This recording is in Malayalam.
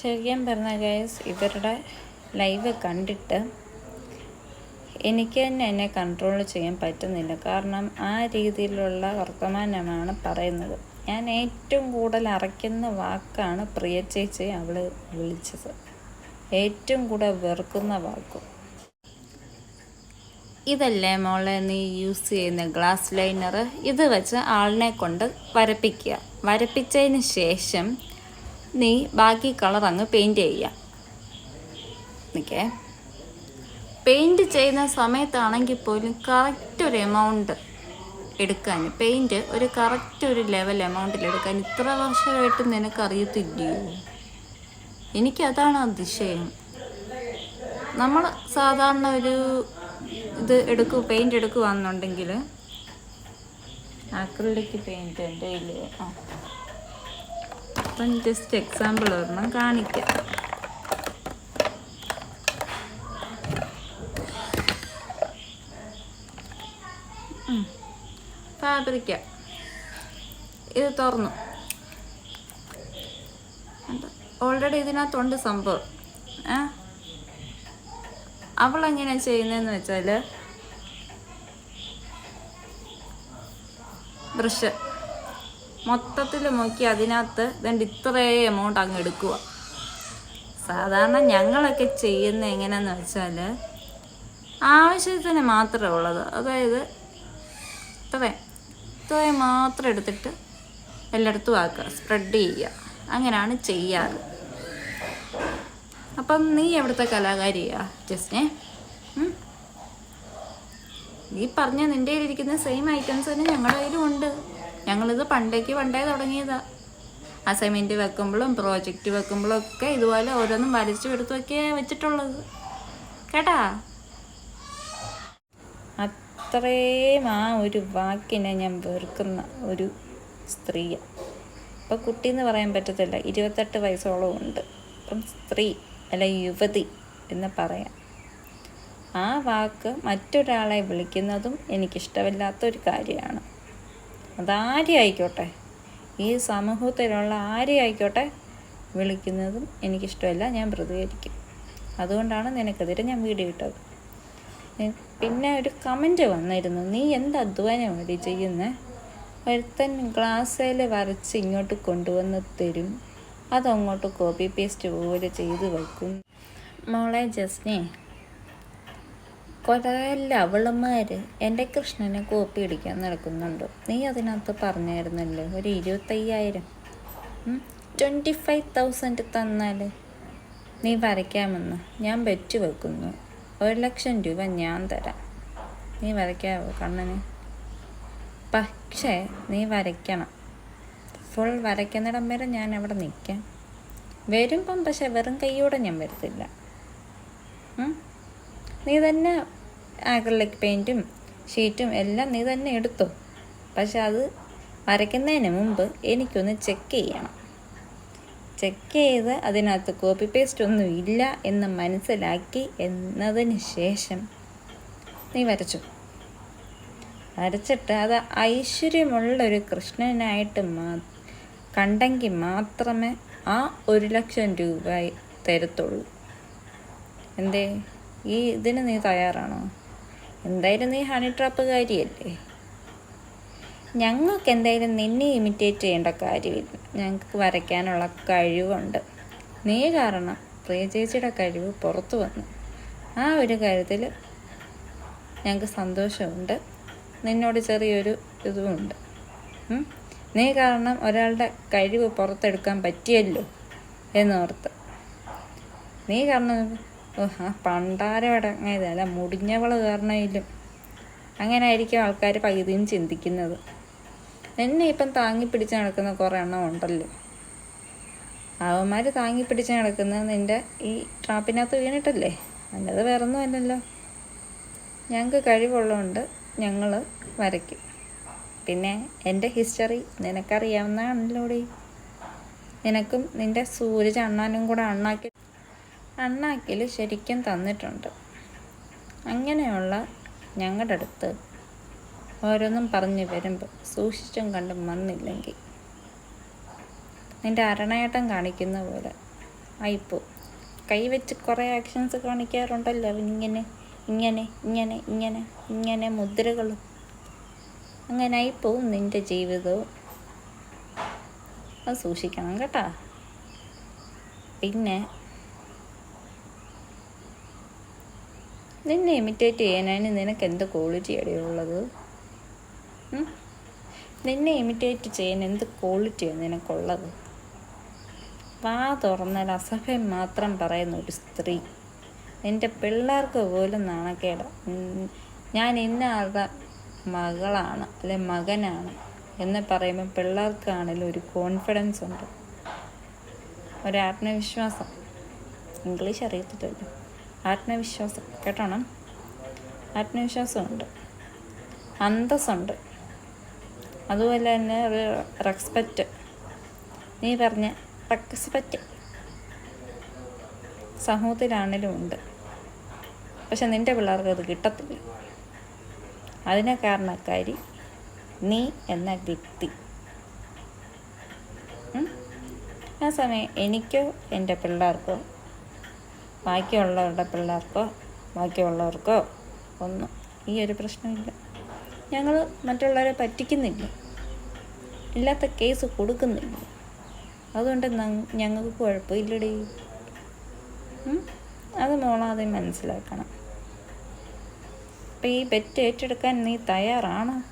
ശരിക്കും പറഞ്ഞ ഗൈസ് ഇവരുടെ ലൈവ് കണ്ടിട്ട് എനിക്ക് തന്നെ എന്നെ കൺട്രോൾ ചെയ്യാൻ പറ്റുന്നില്ല. കാരണം ആ രീതിയിലുള്ള വർത്തമാനമാണ് പറയുന്നത്. ഞാൻ ഏറ്റവും കൂടുതൽ അറയ്ക്കുന്ന വാക്കാണ് പ്രിയ ചേച്ചി അവൾ വിളിച്ചത്. ഏറ്റവും കൂടുതൽ വെറുക്കുന്ന വാക്കും. ഇതല്ലേ മോളെ നീ യൂസ് ചെയ്യുന്ന ഗ്ലാസ് ലൈനർ ഇത് വെച്ച് ആളിനെ കൊണ്ട് വരപ്പിക്കുക. വരപ്പിച്ചതിന് ശേഷം നീ ബാക്കി കളർ അങ്ങ് പെയിന്റ് ചെയ്യുക. നിൽക്കേ പെയിന്റ് ചെയ്യുന്ന സമയത്താണെങ്കിൽ പോലും കറക്റ്റ് ഒരു എമൗണ്ട് എടുക്കാൻ പെയിന്റ് ഒരു കറക്റ്റ് ഒരു ലെവൽ എമൗണ്ടിൽ എടുക്കാൻ ഇത്ര വർഷമായിട്ട് നിനക്കറിയത്തില്ലയോ? എനിക്കതാണ് അതിശയം. നമ്മൾ സാധാരണ ഒരു ഇത് എടുക്കും പെയിന്റ് എടുക്കുകയാണെന്നുണ്ടെങ്കിൽ ആക്രിലിക് പെയിന്റ് എന്റെ ആ. അപ്പം ജസ്റ്റ് എക്സാമ്പിൾ ഒരെണ്ണം കാണിക്കാം. ഫാബ്രിക്ക ഇത് തുറന്നു. ഓൾറെഡി ഇതിനകത്തുണ്ട് സംഭവം. ഏ? അവൾ എങ്ങനെ ചെയ്യുന്നതെന്ന് വെച്ചാൽ ബ്രഷ്. മൊത്തത്തിൽ നോക്കി അതിനകത്ത് ഇതുണ്ട് ഇത്രേ എമൗണ്ട് അങ്ങ് എടുക്കുക സാധാരണ ഞങ്ങളൊക്കെ ചെയ്യുന്ന എങ്ങനെയാന്ന് വെച്ചാൽ ആവശ്യത്തിന് മാത്രമേ ഉള്ളത് അതായത് ഇത്രയും ഇത്രയും മാത്രം എടുത്തിട്ട് എല്ലായിടത്തും ആക്കുക സ്പ്രെഡ് ചെയ്യുക. അങ്ങനെയാണ് ചെയ്യാറ്. അപ്പം നീ എവിടുത്തെ കലാകാരിയാ ജസ്നെ നീ പറഞ്ഞ നിന്റെ കയ്യിലിരിക്കുന്ന സെയിം ഐറ്റംസ് തന്നെ ഞങ്ങളുടെ കയ്യിലും ഉണ്ട്. ഞങ്ങളിത് പണ്ടേക്ക് പണ്ടേ തുടങ്ങിയതാ. അസൈൻമെന്റ് വെക്കുമ്പോഴും പ്രോജക്റ്റ് വെക്കുമ്പോഴും ഒക്കെ ഇതുപോലെ ഓരോന്നും വരച്ചു എടുത്തൊക്കെ വെച്ചിട്ടുള്ളത്. കേട്ടാ? അത്രയും ആ ഒരു വാക്കിനെ ഞാൻ വെറുക്കുന്ന ഒരു സ്ത്രീയാണ് ഇപ്പോൾ കുട്ടി എന്ന് പറയാൻ പറ്റത്തില്ല ഇരുപത്തെട്ട് വയസ്സോളം ഉണ്ട്. അപ്പം സ്ത്രീ അല്ല യുവതി എന്ന് പറയാം. ആ വാക്ക് മറ്റൊരാളെ വിളിക്കുന്നതും എനിക്കിഷ്ടമില്ലാത്ത ഒരു കാര്യമാണ്. അതാരും ആയിക്കോട്ടെ ഈ സമൂഹത്തിലുള്ള ആരെ ആയിക്കോട്ടെ വിളിക്കുന്നതും എനിക്കിഷ്ടമല്ല ഞാൻ പ്രതികരിക്കും. അതുകൊണ്ടാണ് നിനക്കെതിരെ ഞാൻ വീഡിയോ ഇട്ടത്. പിന്നെ ഒരു കമന്റ് വന്നിരുന്നു നീ എന്ത് അധ്വാനമാണ് ചെയ്യുന്നത് ഒരുത്തൻ ഗ്ലാസ്സിൽ വരച്ച് ഇങ്ങോട്ട് കൊണ്ടുവന്ന് തരും. അതങ്ങോട്ട് കോപ്പി പേസ്റ്റ് പോലെ ചെയ്ത് വെക്കും. മോളെ ജസ്നെ കുറേ ലവളന്മാർ എന്റെ കൃഷ്ണനെ കോപ്പി അടിക്കാൻ നടക്കുന്നുണ്ട്. നീ അതിനകത്ത് പറഞ്ഞായിരുന്നല്ലോ? ഒരു ഇരുപത്തയ്യായിരം. ട്വന്റി ഫൈവ് തൗസൻഡ് തന്നാൽ നീ വരയ്ക്കാമെന്ന് ഞാൻ വെച്ച് വെക്കുന്നു. ഒരു ലക്ഷം രൂപ ഞാൻ തരാം. നീ വരയ്ക്കാവോ കണ്ണന്? പക്ഷേ നീ വരയ്ക്കണം. ഫുൾ വരയ്ക്കുന്നിടം വരെ ഞാൻ അവിടെ നിൽക്കാം. വരുമ്പം പക്ഷെ വെറും കൈയോടെ ഞാൻ വരത്തില്ല. നീ തന്നെ ആക്രിലിക് പെയിന്റും ഷീറ്റും എല്ലാം നീ തന്നെ എടുത്തു. പക്ഷെ അത് വരയ്ക്കുന്നതിന് മുമ്പ് എനിക്കൊന്ന് ചെക്ക് ചെയ്യണം. ചെക്ക് ചെയ്ത് അതിനകത്ത് കോപ്പി പേസ്റ്റ് ഒന്നും ഇല്ല എന്ന് മനസ്സിലാക്കി എന്നതിന് ശേഷം നീ വരച്ചു. വരച്ചിട്ട് അത് ഐശ്വര്യമുള്ളൊരു കൃഷ്ണനായിട്ട് മാ കണ്ടെങ്കിൽ മാത്രമേ ആ ഒരു ലക്ഷം രൂപ തരത്തുള്ളൂ. എന്തേ? ഈ ഇതിന് നീ തയ്യാറാണോ? എന്തായാലും നീ ഹണി ട്രാപ്പുകാരിയല്ലേ ഞങ്ങൾക്ക് എന്തായാലും നിന്നെ ഇമിറ്റേറ്റ് ചെയ്യേണ്ട കാര്യമില്ല. ഞങ്ങൾക്ക് വരയ്ക്കാനുള്ള കഴിവുണ്ട്. നീ കാരണം പ്രിയ ചേച്ചിയുടെ കഴിവ് പുറത്തു വന്നു. ആ ഒരു കാര്യത്തിൽ ഞങ്ങൾക്ക് സന്തോഷമുണ്ട്. നിന്നോട് ചെറിയൊരു ഇതുമുണ്ട്. നീ കാരണം ഒരാളുടെ കഴിവ് പുറത്തെടുക്കാൻ പറ്റിയല്ലോ എന്നോർത്ത്. നീ കാരണം ആ പണ്ടാരം അല്ല മുടിഞ്ഞവൾ കാരണയിലും അങ്ങനെ ആയിരിക്കും ആൾക്കാർ പകുതിയും ചിന്തിക്കുന്നത്. എന്നെ ഇപ്പം താങ്ങി പിടിച്ച് നടക്കുന്ന കുറേ എണ്ണം ഉണ്ടല്ലോ. അവന്മാർ താങ്ങി പിടിച്ച് നടക്കുന്ന നിന്റെ ഈ ട്രാപ്പിനകത്ത് വീണിട്ടല്ലേ? അല്ലാതെ വേറൊന്നും അല്ലല്ലോ. ഞങ്ങൾക്ക് കഴിവുള്ളതുകൊണ്ട് ഞങ്ങൾ വരയ്ക്കും. പിന്നെ എന്റെ ഹിസ്റ്ററി നിനക്കറിയാവുന്നതാണല്ലോടി. നിനക്കും നിന്റെ സൂരജ് അണ്ണാനും കൂടെ അണ്ണാക്കി അണ്ണാക്കിൽ ശരിക്കും തന്നിട്ടുണ്ട്. അങ്ങനെയുള്ള ഞങ്ങളുടെ അടുത്ത് ഓരോന്നും പറഞ്ഞു വരുമ്പോൾ സൂക്ഷിച്ചും കണ്ടും വന്നില്ലെങ്കിൽ നിന്റെ അരണയേട്ടം കാണിക്കുന്ന പോലെ. ആയിപ്പോ കൈവച്ച് കുറേ ആക്ഷൻസ് കാണിക്കാറുണ്ടല്ലോ ഇങ്ങനെ ഇങ്ങനെ ഇങ്ങനെ ഇങ്ങനെ ഇങ്ങനെ മുദ്രകളും. അങ്ങനെ ആയിപ്പോവും നിന്റെ ജീവിതവും അത് സൂക്ഷിക്കണം കേട്ടാ. പിന്നെ നിന്നെ ഇമിറ്റേറ്റ് ചെയ്യാനാണ് നിനക്ക് എന്ത് ക്വാളിറ്റി അടിയുള്ളത് നിന്നെ ഇമിറ്റേറ്റ് ചെയ്യാൻ എന്ത് ക്വാളിറ്റിയാണ് നിനക്കുള്ളത്? വാ തുറന്നാൽ അസഭ്യം മാത്രം പറയുന്ന ഒരു സ്ത്രീ. എന്റെ പിള്ളേർക്ക് പോലും നാണക്കേട. ഞാൻ ഇന്ന ആളുടെ മകളാണ് അല്ലെ മകനാണ് എന്ന് പറയുമ്പോൾ പിള്ളേർക്കാണെങ്കിലും ഒരു കോൺഫിഡൻസ് ഉണ്ട്. ഒരു ആത്മവിശ്വാസം. ഇംഗ്ലീഷ് അറിയത്തില്ലല്ലോ. ആത്മവിശ്വാസം. കേട്ടോണം? ആത്മവിശ്വാസമുണ്ട്. അന്തസ്സുണ്ട്. അതുപോലെ തന്നെ ഒരു റെസ്പെക്റ്റ് നീ പറഞ്ഞ റെസ്പെക്റ്റ് സമൂഹത്തിലാണേലും ഉണ്ട്. പക്ഷെ നിന്റെ പിള്ളേർക്ക് അത് കിട്ടത്തില്ല. അതിനെ കാരണക്കാരി നീ എന്ന വ്യക്തി? ആ സമയം എനിക്കോ എന്റെ പിള്ളേർക്കോ ബാക്കിയുള്ളവരുടെ പിള്ളേർക്കോ ബാക്കിയുള്ളവർക്കോ ഒന്നും ഈ ഒരു പ്രശ്നമില്ല. ഞങ്ങൾ മറ്റുള്ളവരെ പറ്റിക്കുന്നില്ല. ഇല്ലാത്ത കേസ് കൊടുക്കുന്നില്ല. അതുകൊണ്ട് ഞങ്ങൾക്ക് കുഴപ്പമില്ലടി. അത് മോളാദ്യം മനസ്സിലാക്കണം. അപ്പം ഈ ബെറ്റ് ഏറ്റെടുക്കാൻ നീ തയ്യാറാണോ?